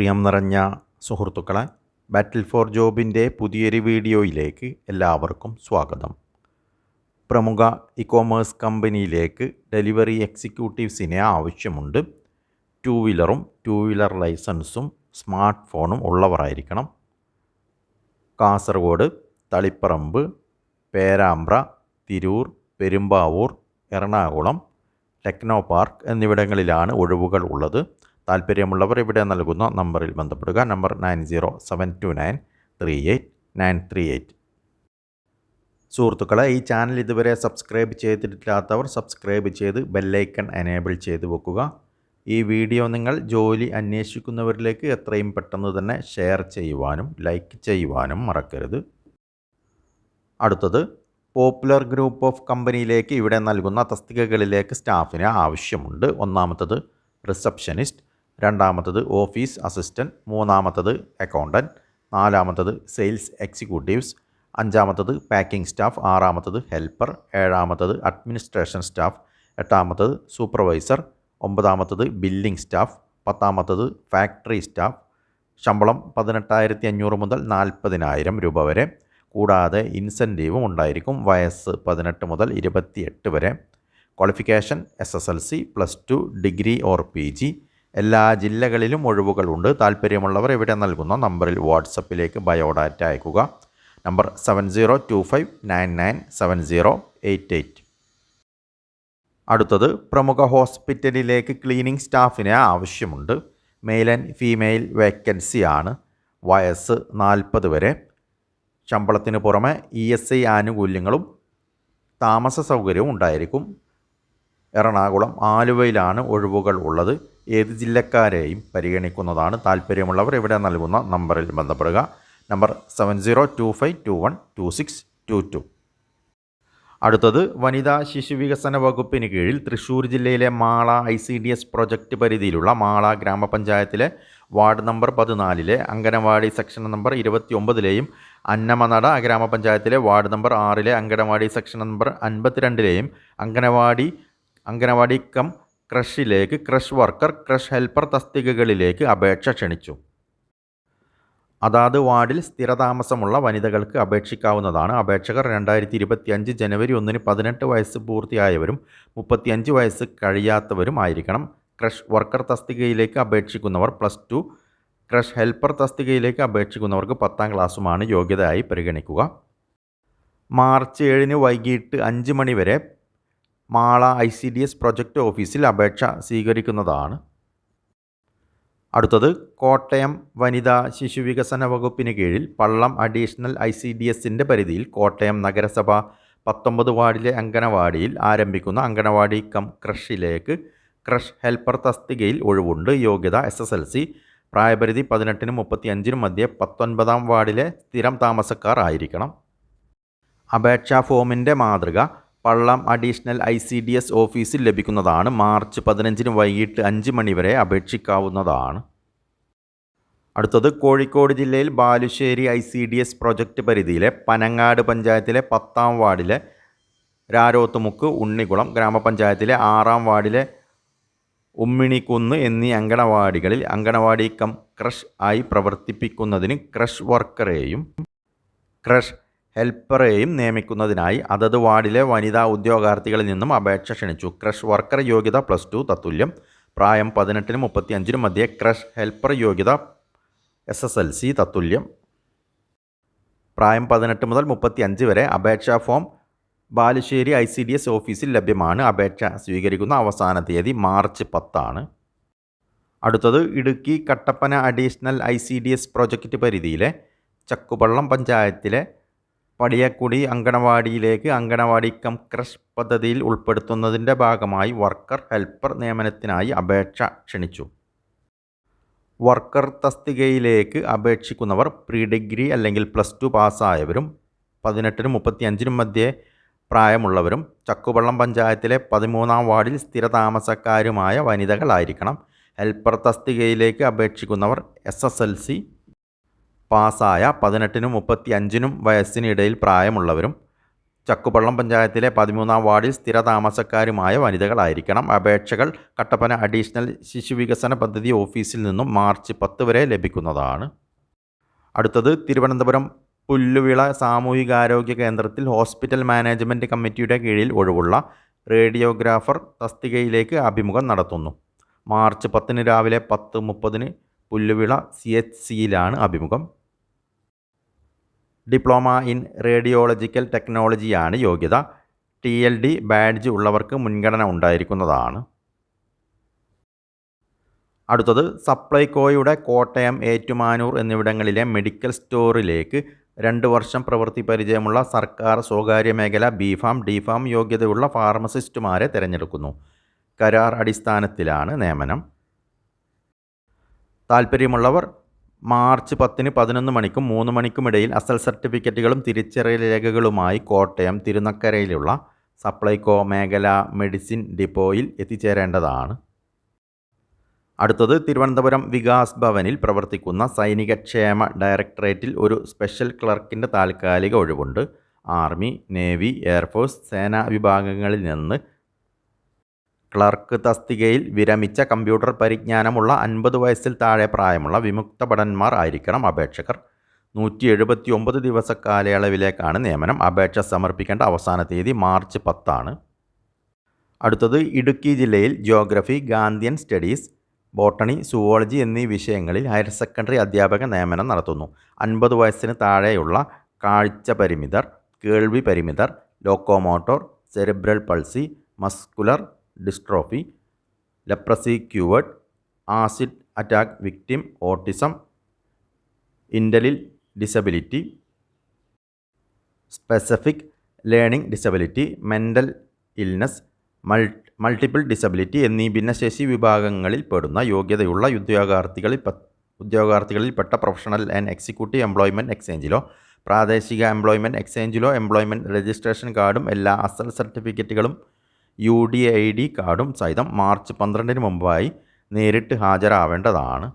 പ്രിയം നിറഞ്ഞ സുഹൃത്തുക്കളെ ബാറ്റിൽ ഫോർ ജോബിന്റെ പുതിയൊരു വീഡിയോയിലേക്ക് എല്ലാവർക്കും സ്വാഗതം. പ്രമുഖ ഇ കോമേഴ്സ് കമ്പനിയിലേക്ക് ഡെലിവറി എക്സിക്യൂട്ടീവ്സിനെ ആവശ്യമുണ്ട്. ടു വീലറും ടു വീലർ ലൈസൻസും സ്മാർട്ട് ഫോണും ഉള്ളവരായിരിക്കണം. കാസർഗോഡ് തളിപ്പറമ്പ് പേരാമ്പ്ര തിരൂർ പെരുമ്പാവൂർ എറണാകുളം ടെക്നോ പാർക്ക് എന്നിവിടങ്ങളിലാണ് ഒഴിവുകൾ ഉള്ളത്. താല്പര്യമുള്ളവർ ഇവിടെ നൽകുന്ന നമ്പറിൽ ബന്ധപ്പെടുക. Number nine zero seven two nine three eight nine three eight. സുഹൃത്തുക്കളെ ഈ ചാനൽ ഇതുവരെ സബ്സ്ക്രൈബ് ചെയ്തിട്ടില്ലാത്തവർ സബ്സ്ക്രൈബ് ചെയ്ത് ബെല്ലൈക്കൺ എനേബിൾ ചെയ്ത് വെക്കുക. ഈ വീഡിയോ നിങ്ങൾ ജോലി അന്വേഷിക്കുന്നവരിലേക്ക് എത്രയും പെട്ടെന്ന് തന്നെ ഷെയർ ചെയ്യുവാനും ലൈക്ക് ചെയ്യുവാനും മറക്കരുത്. അടുത്തത് പോപ്പുലർ ഗ്രൂപ്പ് ഓഫ് കമ്പനിയിലേക്ക് ഇവിടെ നൽകുന്ന തസ്തികകളിലേക്ക് സ്റ്റാഫിന് ആവശ്യമുണ്ട്. ഒന്നാമത്തത് റിസപ്ഷനിസ്റ്റ്. രണ്ടാമത്തത് ഓഫീസ് അസിസ്റ്റന്റ് മൂന്നാമത്തത് അക്കൗണ്ടന്റ് നാലാമത്തത് സെയിൽസ് എക്സിക്യൂട്ടീവ്സ് അഞ്ചാമത്തത് പാക്കിംഗ് സ്റ്റാഫ് ആറാമത്തത് ഹെൽപ്പർ ഏഴാമത്തത് അഡ്മിനിസ്ട്രേഷൻ സ്റ്റാഫ് എട്ടാമത്തത് സൂപ്പർവൈസർ ഒമ്പതാമത്തത് ബില്ലിംഗ് സ്റ്റാഫ് പത്താമത്തത് ഫാക്ടറി സ്റ്റാഫ്. ശമ്പളം പതിനെട്ടായിരത്തി അഞ്ഞൂറ് മുതൽ നാൽപ്പതിനായിരം രൂപ വരെ. കൂടാതെ ഇൻസെന്റീവും ഉണ്ടായിരിക്കും വയസ്സ് പതിനെട്ട് മുതൽ ഇരുപത്തിയെട്ട് വരെ. Qualification S S L C plus two degree or P G എല്ലാ ജില്ലകളിലും ഒഴിവുകളുണ്ട്. താല്പര്യമുള്ളവർ ഇവിടെ നൽകുന്ന നമ്പറിൽ വാട്സപ്പിലേക്ക് ബയോഡാറ്റ അയക്കുക. Number seven zero two five nine nine seven zero eight eight. അടുത്തത് പ്രമുഖ ഹോസ്പിറ്റലിലേക്ക് ക്ലീനിങ് സ്റ്റാഫിനെ ആവശ്യമുണ്ട്. മെയിൽ ആൻഡ് ഫീമെയിൽ വേക്കൻസി ആണ് വയസ്സ് നാൽപ്പത് വരെ. ശമ്പളത്തിന് പുറമെ ഇ എസ് ഐ ആനുകൂല്യങ്ങളും താമസ സൗകര്യവും ഉണ്ടായിരിക്കും. എറണാകുളം ആലുവയിലാണ് ഒഴിവുകൾ ഉള്ളത്. ഏത് ജില്ലക്കാരെയും പരിഗണിക്കുന്നതാണ് താല്പര്യമുള്ളവർ ഇവിടെ നൽകുന്ന നമ്പറിൽ ബന്ധപ്പെടുക. Number seven zero two five two one two six two two അടുത്തത് വനിതാ ശിശു വികസന വകുപ്പിന് കീഴിൽ തൃശ്ശൂർ ജില്ലയിലെ Mala I C D S project പരിധിയിലുള്ള മാള ഗ്രാമപഞ്ചായത്തിലെ വാർഡ് നമ്പർ പതിനാലിലെ അങ്കനവാടി സെക്ഷൻ നമ്പർ ഇരുപത്തി ഒമ്പതിലെയും അന്നമനട ഗ്രാമപഞ്ചായത്തിലെ വാർഡ് നമ്പർ ആറിലെ അങ്കനവാടി സെക്ഷൻ നമ്പർ അൻപത്തിരണ്ടിലെയും അങ്കനവാടി അങ്കനവാടി കം ക്രഷിലേക്ക് ക്രഷ് വർക്കർ ക്രഷ് ഹെൽപ്പർ തസ്തികകളിലേക്ക് അപേക്ഷ ക്ഷണിച്ചു. അതാത് വാർഡിൽ സ്ഥിരതാമസമുള്ള വനിതകൾക്ക് അപേക്ഷിക്കാവുന്നതാണ്. അപേക്ഷകർ രണ്ടായിരത്തി ഇരുപത്തിയഞ്ച് ജനുവരി ഒന്നിന് പതിനെട്ട് വയസ്സ് പൂർത്തിയായവരും മുപ്പത്തിയഞ്ച് വയസ്സ് കഴിയാത്തവരും ആയിരിക്കണം. ക്രഷ് വർക്കർ തസ്തികയിലേക്ക് അപേക്ഷിക്കുന്നവർ പ്ലസ് ടു ക്രഷ് ഹെൽപ്പർ തസ്തികയിലേക്ക് അപേക്ഷിക്കുന്നവർക്ക് പത്താം ക്ലാസ്സുമാണ് യോഗ്യതയായി പരിഗണിക്കുക. മാർച്ച് ഏഴിന് വൈകിട്ട് അഞ്ച് മണി വരെ Mala I C D S project ഓഫീസിൽ അപേക്ഷ സ്വീകരിക്കുന്നതാണ്. അടുത്തത് കോട്ടയം വനിതാ ശിശു വികസന വകുപ്പിന് കീഴിൽ Pallam additional I C D എസിന്റെ പരിധിയിൽ കോട്ടയം നഗരസഭ പത്തൊമ്പത് വാർഡിലെ അങ്കണവാടിയിൽ ആരംഭിക്കുന്ന അങ്കണവാടി കം ക്രഷിലേക്ക് ക്രഷ് ഹെൽപ്പർ തസ്തികയിൽ ഒഴിവുണ്ട്. യോഗ്യത എസ് എസ് എൽ സി. പ്രായപരിധി പതിനെട്ടിനും മുപ്പത്തിയഞ്ചിനും മധ്യേ പത്തൊൻപതാം വാർഡിലെ സ്ഥിരം താമസക്കാർ ആയിരിക്കണം. അപേക്ഷാ ഫോമിന്റെ മാതൃക Pallam additional I C D S ഓഫീസിൽ ലഭിക്കുന്നതാണ്. മാർച്ച് പതിനഞ്ചിന് വൈകിട്ട് അഞ്ച് മണിവരെ അപേക്ഷിക്കാവുന്നതാണ്. അടുത്തത് കോഴിക്കോട് ജില്ലയിൽ Balussery I C D S project പരിധിയിലെ പനങ്ങാട് പഞ്ചായത്തിലെ പത്താം വാർഡിലെ രാരോത്തുമുക്ക് ഉണ്ണികുളം ഗ്രാമപഞ്ചായത്തിലെ ആറാം വാർഡിലെ ഉമ്മിണിക്കുന്ന് എന്നീ അങ്കണവാടികളിൽ അങ്കണവാടി കം ക്രഷ് ആയി പ്രവർത്തിപ്പിക്കുന്നതിന് ക്രഷ് വർക്കറേയും ക്രഷ് ഹെൽപ്പറെയും നിയമിക്കുന്നതിനായി അതത് വാർഡിലെ വനിതാ ഉദ്യോഗാർത്ഥികളിൽ നിന്നും അപേക്ഷ ക്ഷണിച്ചു. ക്രഷ് വർക്കർ യോഗ്യത പ്ലസ് ടു തത്തുല്യം. പ്രായം പതിനെട്ടിനും മുപ്പത്തിയഞ്ചിനും മധ്യേ ക്രഷ് ഹെൽപ്പർ യോഗ്യത എസ് എസ് എൽ സി തത്തുല്യം. പ്രായം പതിനെട്ട് മുതൽ മുപ്പത്തിയഞ്ച് വരെ അപേക്ഷാ form Balussery I C D S ഓഫീസിൽ ലഭ്യമാണ്. അപേക്ഷ സ്വീകരിക്കുന്ന അവസാന തീയതി മാർച്ച് പത്താണ്. അടുത്തത് Idukki Kattappana additional I C D S project പരിധിയിലെ ചക്കുപള്ളം പഞ്ചായത്തിലെ പടിയക്കുടി അങ്കണവാടിയിലേക്ക് അങ്കണവാടി കം ക്രഷ് പദ്ധതിയിൽ ഉൾപ്പെടുത്തുന്നതിന്റെ ഭാഗമായി വർക്കർ ഹെൽപ്പർ നിയമനത്തിനായി അപേക്ഷ ക്ഷണിച്ചു. വർക്കർ തസ്തികയിലേക്ക് അപേക്ഷിക്കുന്നവർ പ്രീ ഡിഗ്രി അല്ലെങ്കിൽ പ്ലസ് ടു പാസ്സായവരും പതിനെട്ടിനും മുപ്പത്തിയഞ്ചിനും മധ്യേ പ്രായമുള്ളവരും ചക്കുവള്ളം പഞ്ചായത്തിലെ പതിമൂന്നാം വാർഡിൽ സ്ഥിരതാമസക്കാരുമായ വനിതകളായിരിക്കണം. ഹെൽപ്പർ തസ്തികയിലേക്ക് അപേക്ഷിക്കുന്നവർ എസ് എസ് എൽ സി പാസ്സായ പതിനെട്ടിനും മുപ്പത്തി അഞ്ചിനും വയസ്സിനിടയിൽ പ്രായമുള്ളവരും ചക്കുപള്ളം പഞ്ചായത്തിലെ പതിമൂന്നാം വാർഡിൽ സ്ഥിരതാമസക്കാരുമായ വനിതകളായിരിക്കണം. അപേക്ഷകൾ കട്ടപ്പന അഡീഷണൽ ശിശുവികസന പദ്ധതി ഓഫീസിൽ നിന്നും മാർച്ച് പത്ത് വരെ ലഭിക്കുന്നതാണ്. അടുത്തത് തിരുവനന്തപുരം പുല്ലുവിള സാമൂഹികാരോഗ്യ കേന്ദ്രത്തിൽ ഹോസ്പിറ്റൽ മാനേജ്മെന്റ് കമ്മിറ്റിയുടെ കീഴിൽ ഒഴിവുള്ള റേഡിയോഗ്രാഫർ തസ്തികയിലേക്ക് അഭിമുഖം നടത്തുന്നു. മാർച്ച് പത്തിന് രാവിലെ പത്ത് മുപ്പതിന് പുല്ലുവിള സി എച്ച് സിയിലാണ് അഭിമുഖം. ഡിപ്ലോമ ഇൻ റേഡിയോളജിക്കൽ ടെക്നോളജിയാണ് യോഗ്യത. ടി എൽ ഡി ബാഡ്ജ് ഉള്ളവർക്ക് മുൻഗണന ഉണ്ടായിരിക്കുന്നതാണ്. അടുത്തത് സപ്ലൈകോയുടെ കോട്ടയം ഏറ്റുമാനൂർ എന്നിവിടങ്ങളിലെ മെഡിക്കൽ സ്റ്റോറിലേക്ക് രണ്ട് വർഷം പ്രവൃത്തി പരിചയമുള്ള സർക്കാർ സ്വകാര്യ മേഖല ബിഫാം ഡിഫാം യോഗ്യതയുള്ള ഫാർമസിസ്റ്റുമാരെ തിരഞ്ഞെടുക്കുന്നു. കരാർ അടിസ്ഥാനത്തിലാണ് നിയമനം. താൽപ്പര്യമുള്ളവർ മാർച്ച് പത്തിന് പതിനൊന്ന് മണിക്കും മൂന്ന് മണിക്കും ഇടയിൽ അസൽ സർട്ടിഫിക്കറ്റുകളും തിരിച്ചറിയൽ രേഖകളുമായി കോട്ടയം തിരുനക്കരയിലുള്ള സപ്ലൈകോ മേഖല മെഡിസിൻ ഡിപ്പോയിൽ എത്തിച്ചേരേണ്ടതാണ്. അടുത്തത് തിരുവനന്തപുരം വികാസ് ഭവനിൽ പ്രവർത്തിക്കുന്ന സൈനികക്ഷേമ ഡയറക്ടറേറ്റിൽ ഒരു സ്പെഷ്യൽ ക്ലർക്കിന്റെ താൽക്കാലിക ഒഴിവുണ്ട്. ആർമി നേവി എയർഫോഴ്സ് സേനാ വിഭാഗങ്ങളിൽ നിന്ന് ക്ലർക്ക് തസ്തികയിൽ വിരമിച്ച കമ്പ്യൂട്ടർ പരിജ്ഞാനമുള്ള അൻപത് വയസ്സിൽ താഴെ പ്രായമുള്ള വിമുക്ത ഭടന്മാർ ആയിരിക്കണം അപേക്ഷകർ. നൂറ്റി എഴുപത്തി ഒമ്പത് ദിവസ കാലയളവിലേക്കാണ് നിയമനം. അപേക്ഷ സമർപ്പിക്കേണ്ട അവസാന തീയതി മാർച്ച് പത്താണ്. അടുത്തത് ഇടുക്കി ജില്ലയിൽ geography Gandhian studies botany zoology എന്നീ വിഷയങ്ങളിൽ ഹയർ സെക്കൻഡറി അധ്യാപക നിയമനം നടത്തുന്നു. അൻപത് വയസ്സിന് താഴെയുള്ള കാഴ്ച പരിമിതർ കേൾവി പരിമിതർ locomotor cerebral palsy muscular dystrophy leprosy cured acid attack victim autism ഇന്റലിൽ disability specific learning disability mental illness മൾ multiple disability എന്നീ ഭിന്നശേഷി വിഭാഗങ്ങളിൽ പെടുന്ന യോഗ്യതയുള്ള ഉദ്യോഗാർത്ഥികളിൽ ഉദ്യോഗാർത്ഥികളിൽപ്പെട്ട പ്രൊഫഷണൽ ആൻഡ് എക്സിക്യൂട്ടീവ് എംപ്ലോയ്മെന്റ് എക്സ്ചേഞ്ചിലോ പ്രാദേശിക എംപ്ലോയ്മെന്റ് എക്സ്ചേഞ്ചിലോ എംപ്ലോയ്മെന്റ് രജിസ്ട്രേഷൻ കാർഡും എല്ലാ അസൽ സർട്ടിഫിക്കറ്റുകളും യു ഡി ഐ ഡി കാർഡും സഹിതം മാർച്ച് പന്ത്രണ്ടിന് മുമ്പായി നേരിട്ട് ഹാജരാവേണ്ടതാണ്.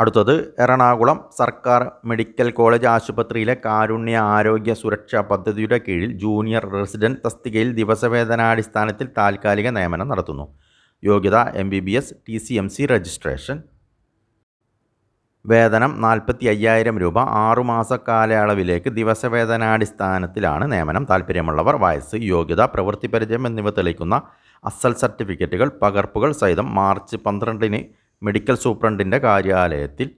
അടുത്തത് എറണാകുളം സർക്കാർ മെഡിക്കൽ കോളേജ് ആശുപത്രിയിലെ കാരുണ്യ ആരോഗ്യ സുരക്ഷാ പദ്ധതിയുടെ കീഴിൽ ജൂനിയർ റെസിഡന്റ് തസ്തികയിൽ ദിവസവേതനാടിസ്ഥാനത്തിൽ താൽക്കാലിക നിയമനം നടത്തുന്നു. യോഗ്യത M B B S T C M C registration വേതനം നാൽപ്പത്തി അയ്യായിരം രൂപ. ആറുമാസ കാലയളവിലേക്ക് ദിവസവേതനാടിസ്ഥാനത്തിലാണ് നിയമനം. താൽപ്പര്യമുള്ളവർ വയസ്സ് യോഗ്യത പ്രവൃത്തി പരിചയം എന്നിവ തെളിയിക്കുന്ന അസൽ സർട്ടിഫിക്കറ്റുകൾ പകർപ്പുകൾ സഹിതം മാർച്ച് പന്ത്രണ്ടിന് മെഡിക്കൽ സൂപ്രണ്ടിന്റെ കാര്യാലയത്തിൽ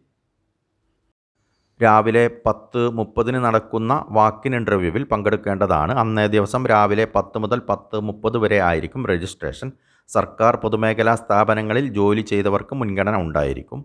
രാവിലെ പത്ത് മുപ്പതിന് നടക്കുന്ന വാക്കിൻ ഇന്റർവ്യൂവിൽ പങ്കെടുക്കേണ്ടതാണ്. അന്നേ ദിവസം രാവിലെ പത്ത് മുതൽ പത്ത് മുപ്പത് വരെ ആയിരിക്കും രജിസ്ട്രേഷൻ. സർക്കാർ പൊതുമേഖലാ സ്ഥാപനങ്ങളിൽ ജോലി ചെയ്തവർക്ക് മുൻഗണന ഉണ്ടായിരിക്കും.